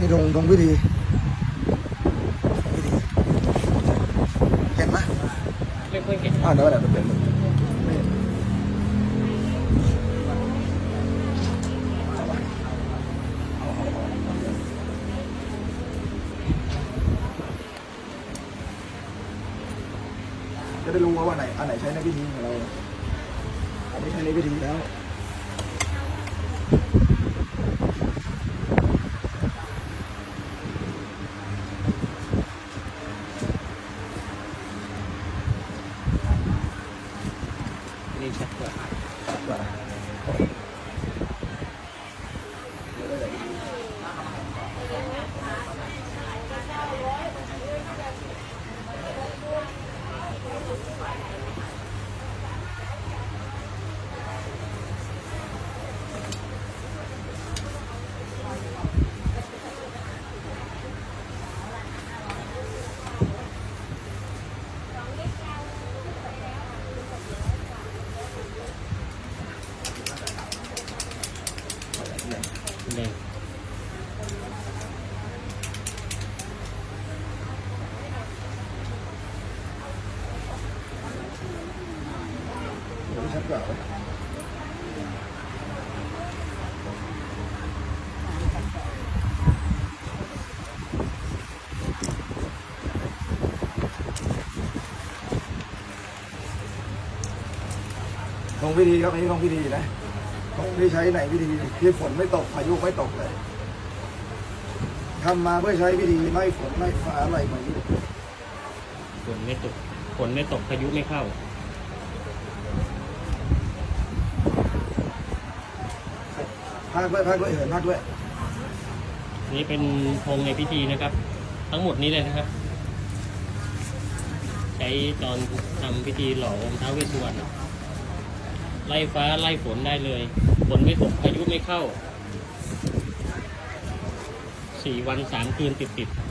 นี่ตรงตรงพิธีพิธีเห็นไหมไม่ค่อยเห็นอ่าเดี๋ยวเดี๋ยวเปลี่ยนมือจะได้รู้ว่าวันไหนอันไหนใช้ในพิธีของเราอันนี้ใช้ในพิธีแล้ว นี่ชัด เดี๋ยวชัดกว่าลงพิธีครับอันนี้ลงพิธีนะลงที่ใช้ในพิธีที่ฝนไม่ตกพายุไม่ตกเลยทำมาเพื่อใช้พิธีไล่ฝนไล่ฟ้าไล่พายุฝนไม่ตกฝนไม่ตกพายุไม่เข้า ภาคด้วยภาคด้วยเหินภาคด้วย นี่เป็นธงในพิธีนะครับ ทั้งหมดนี้เลยนะครับ ใช้ตอนทำพิธีหล่อองค์ท้าวเวสสุวรรณไล่ฟ้าไล่ฝนได้เลยฝนไม่ตกพายุไม่เข้าสี่วันสามคืนติดติดๆ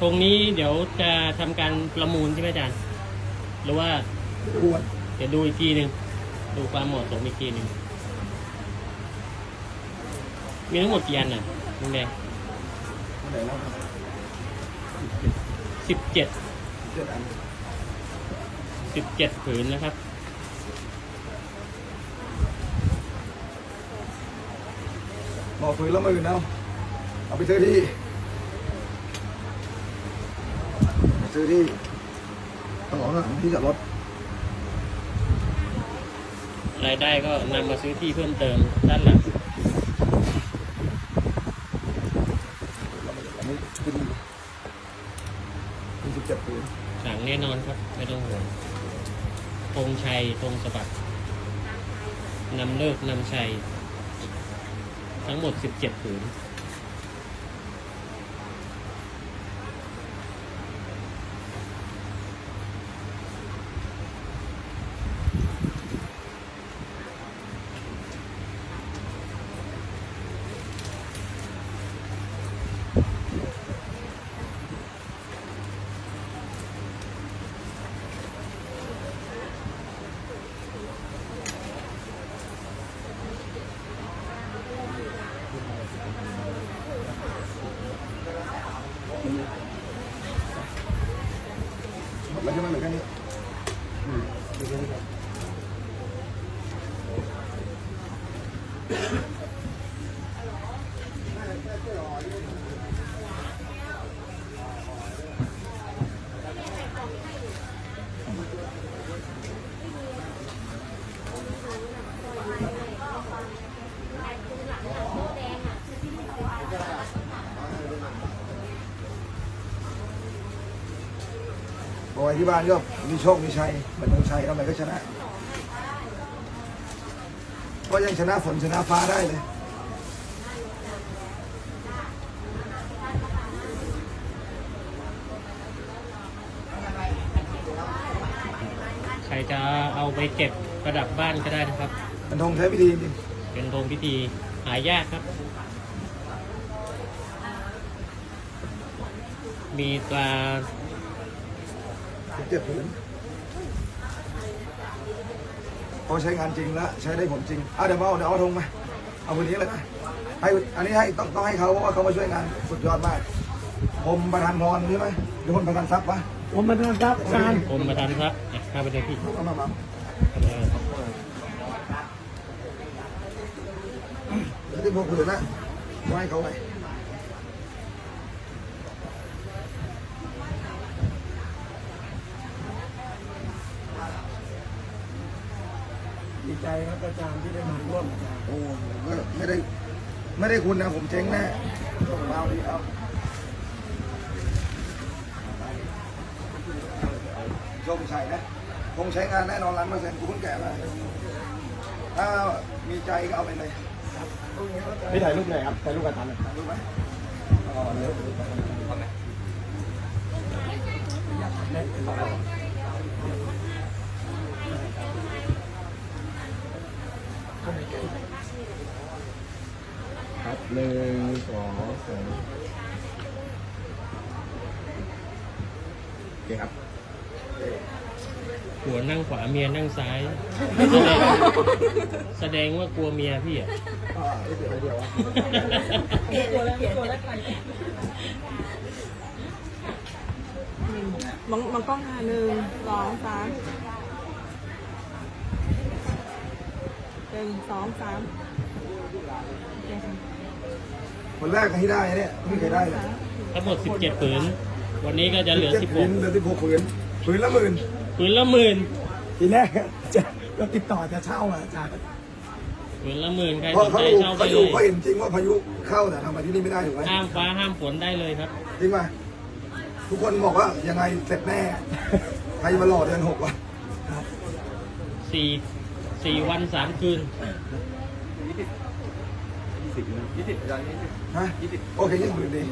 ธงนี้เดี๋ยวจะทำการประมูลใช่ไหมอาจารย์ หรือว่าควรเดี๋ยวดูอีกทีหนึ่งดูความเหมาะสมอีกทีหนึ่งมีทั้งหมดกี่อันน่ะลุงแดงสิบเจ็ดสิบเจ็ดผืนนะครับบอกฝืนและหมื่นเอาเอาไปซื้อที่ซื้อที่ต่อหลังที่จอดรถ รายได้ก็นำมาซื้อที่เพิ่มเติมด้านหลังอันนี้ขึ้นมีสิบเจ็ดปืนหลังแน่นอนครับ ไม่ต้องห่วงธงชัยธงสะบัดนำเลิกนำชัย ทั้งหมด 17ผืน อยที่บ้านก็มีโชค มีชัยเหมือนต้องชัยทำไมก็ชนะ ก็ยังชนะฝนชนะฟ้าได้เลยใครจะเอาไปเก็บประดับบ้านก็ได้นะครับ มันทงใช้พิธีจริงเป็นธงพิธีหายากครับ มีตรา สิบเจ็ดผืนพอใช้งานจริงแล้วใช้ได้ผลจริงอะเดี๋ยวมาเอาเดี๋ยวเอาธงมาเอาวันนี้เลยนะให้อันนี้ให้ต้องต้องให้เขาเพราะว่าเขามาช่วยงานสุดยอดมากผมประธานพรใช่ไหมหรือคนประธานทรัพย์วะผมมาทำครับอาจารย์ผมประธานครับอะข้าไปเลยพี่เอามามาเออเดี๋ยวที่พวกคุณนะไว้ให้เขาไว้ ใจครับอาจารย์ที่ได้มาร่วมอาจารย์โอ้ผมก็ไม่ได้ไม่ได้คุณนะผมเจ๊งแน่เอาดีเอาโชคชัยนะคงใช้งานแน่นอนล้านเปอร์เซ็นต์กูเพิ่งแก่มาถ้ามีใจก็เอาไปเลยพี่ถ่ายรูปหน่อยครับถ่ายรูปกับอาจารย์หน่อยรู้ไหมอ๋อเร็ว ครับหนึ่งสองสามโอเคครับหัวนั่งขวาเมียนั่งซ้าย แสดงแสดงว่ากลัวเมียพี่อะ อ่าเดี๋ยวเดี๋ยวมองมองกล้องค่ะหนึ่งสองสาม หนึ่งสองสามโอเคค่ะคนแรกที่ได้เนี่ยไม่เคยได้เลยทั้งหมด 17ผืน วันนี้ก็จะเหลือ จ็ดผืนเหลือสิบหกผืนผืนละหมื่น16ผืนละหมื่นทีแรกจะก็ติดต่อจะเช่าอะอาจารย์ผืนละหมื่นใครเพสราะนเขาใจดูเช่าไปเขาเลดูยเขาเห็นจริงว่าพายุเข้าแต่ทำมาที่นี่ไม่ได้ถูกไหมห้ามฟ้าห้ามฝนได้เลยครับ จริงป่ะทุกคนบอกว่ายังไงเสร็จแน่ใครมาหล่อเดือนหกวะสี่ สี่วันสามคืนฮะโอเคยี่สิบผืนดี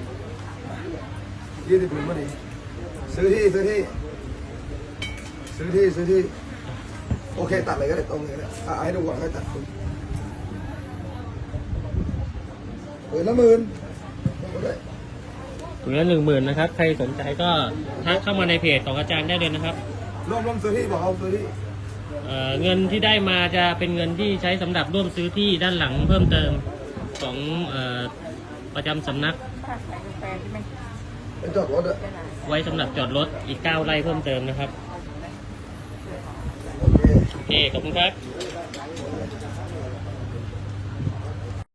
ยี่สิบผืนก็ดีซื้อที่ซื้อที่ ซื้อที่ซื้อที่ โอเคตัดเลยก็ได้ตรงเลยก็ได้อะให้ดูก่อนให้ตัดคุณผืนละหมื่นก็ได้ผืนละหนึ่งหมื่นนะครับ ใครสนใจก็ทักเข้ามาในเพจของอาจารย์ได้เลยนะครับรวมรวมซื้อที่บอกเอาซื้อที่ เอ่อเงินที่ได้มาจะเป็นเงินที่ใช้สำหรับร่วมซื้อที่ด้านหลังเพิ่มเติมของเอ่อประจำสำนักไปจอดรถอะไว้สำหรับจอดรถอีก 9 ไร่เพิ่มเติมนะครับ โอเค โอเค ขอบคุณครับค